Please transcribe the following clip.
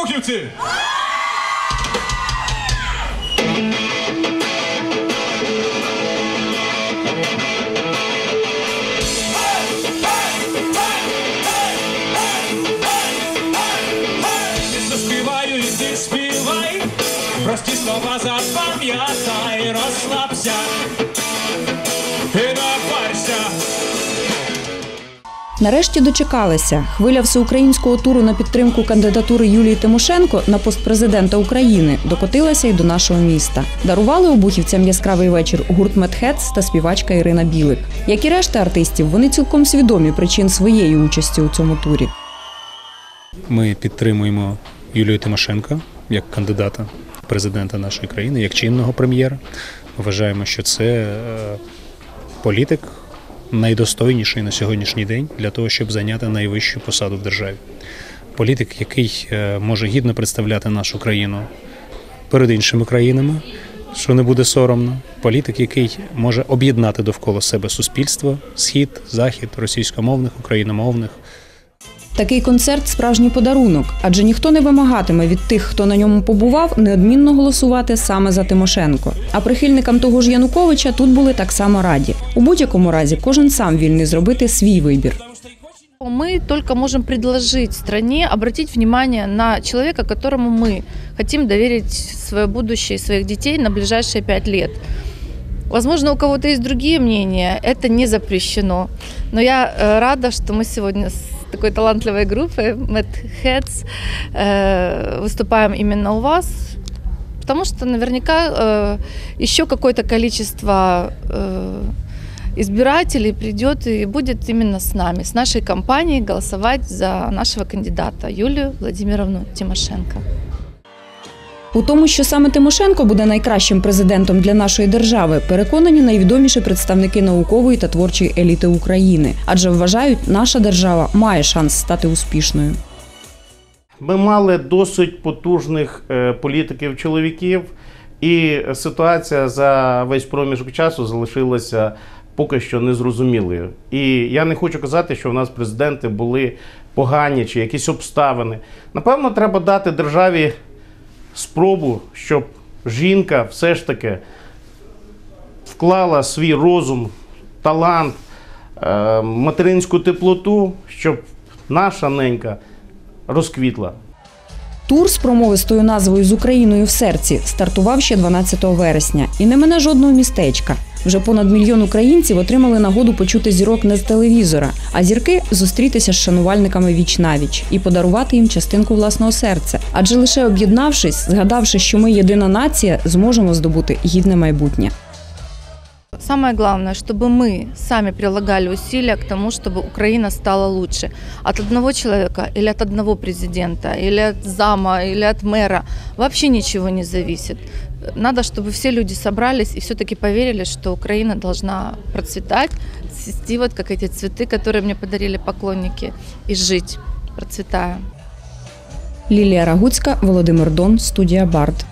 обухівці! Заспіваю і ти співай, прості слова запам'ятай, розслабся і не парся. Нарешті дочекалися. Хвиля всеукраїнського туру на підтримку кандидатури Юлії Тимошенко на пост президента України докотилася й до нашого міста. Дарували обухівцям яскравий вечір гурт Медхец та співачка Ірина Білик. Як і решта артистів, вони цілком свідомі причин своєї участі у цьому турі. Ми підтримуємо Юлію Тимошенко як кандидата президента нашої країни, як чинного прем'єра. Вважаємо, що це е, політик найдостойніший на сьогоднішній день для того, щоб зайняти найвищу посаду в державі. Політик, який е, може гідно представляти нашу країну перед іншими країнами, що не буде соромно. Політик, який може об'єднати довкола себе суспільство, схід, захід, російськомовних, україномовних. Такий концерт справжній подарунок, адже ніхто не вимагатиме від тих, хто на ньому побував, неодмінно голосувати саме за Тимошенко. А прихильникам того ж Януковича тут були так само раді. У будь-якому разі кожен сам вільний зробити свій вибір. Мы только можем предложить стране обратить внимание на человека, которому мы хотим доверить свое будущее и своих детей на ближайшие пять лет. Возможно, у кого-то есть другие мнения, это не запрещено. Но я э, рада, что мы сегодня с такой талантливой группой Mad Heads э, выступаем именно у вас, потому что наверняка э, еще какое-то количество э, избирателей придет и будет именно с нами, с нашей компанией голосовать за нашего кандидата Юлию Владимировну Тимошенко. У тому, що саме Тимошенко буде найкращим президентом для нашої держави, переконані найвідоміші представники наукової та творчої еліти України, адже вважають, наша держава має шанс стати успішною. Ми мали досить потужних е, політиків-чоловіків, і ситуація за весь проміжок часу залишилася поки що незрозумілою. І я не хочу казати, що в нас президенти були погані чи якісь обставини. Напевно, треба дати державі спробу, щоб жінка все ж таки вклала свій розум, талант, е, материнську теплоту, щоб наша ненька розквітла. Тур з промовистою назвою з Україною в серці стартував ще 12 вересня і не мене жодного містечка. Вже понад мільйон українців отримали нагоду почути зірок не з телевізора, а зірки зустрітися з шанувальниками віч навіч і подарувати їм частинку власного серця. Адже лише об'єднавшись, згадавши, що ми єдина нація, зможемо здобути гідне майбутнє. Самое главное, чтобы мы сами прилагали усилия к тому, чтобы Украина стала лучше. От одного человека или от одного президента, или от зама, или от мэра вообще ничего не зависит. Надо, чтобы все люди собрались и все-таки поверили, что Украина должна процветать, цвести вот как эти цветы, которые мне подарили поклонники, и жить, процветая. Лілія Рагуцька, Володимир Дон, студія Бард.